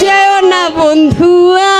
যেও না বন্ধুয়া।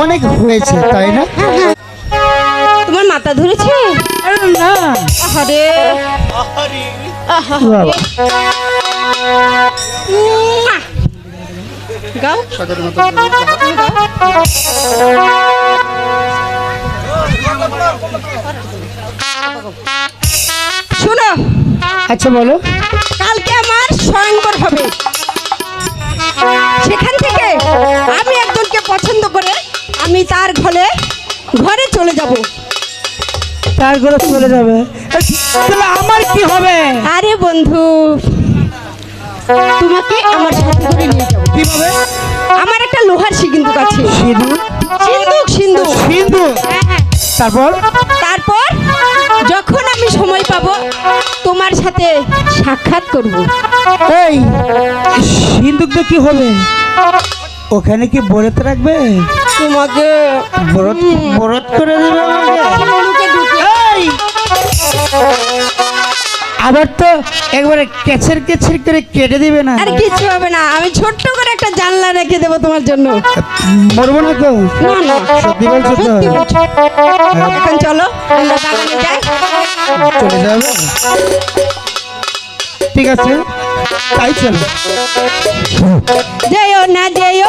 অনেক হয়েছে তাই না? তোমার মাথা ধরেছে? না। গাও। শোনো। আচ্ছা বলো। কালকে আমার স্বয়ংবর হবে। সেখান চলে যাব। তার ঘরে চলে যাবে। তাহলে আমার কি হবে? আরে বন্ধু তোমাকে আমার সাথে করে নিয়ে যাব। কীভাবে? আমার একটা লোহার সিন্ধুক আছে। সিঁদুর সিন্দুক সিন্ধুক। সিঁদুর হ্যাঁ, হ্যাঁ। তারপর? তারপর যখন আমি সময় পাবো তোমার সাথে সাক্ষাৎ করব। এই সিন্দুক দিয়ে কি হবে? ওখানে কি বরত রাখবে? তোমাকে বরত বরত করে দেবে! আবার তো একবারে কেছের কেছের করে কেটে দিবে না। আর কিছু হবে না আমি ছোট্ট করে একটা জানলা রেখে দেবো তোমার জন্য। মরবো না তো? সত্যি বলছো। তো এখন চলো আমরা বাগানে যাই। চলে যাবে ঠিক আছে তাই চলো। যেও না যেও।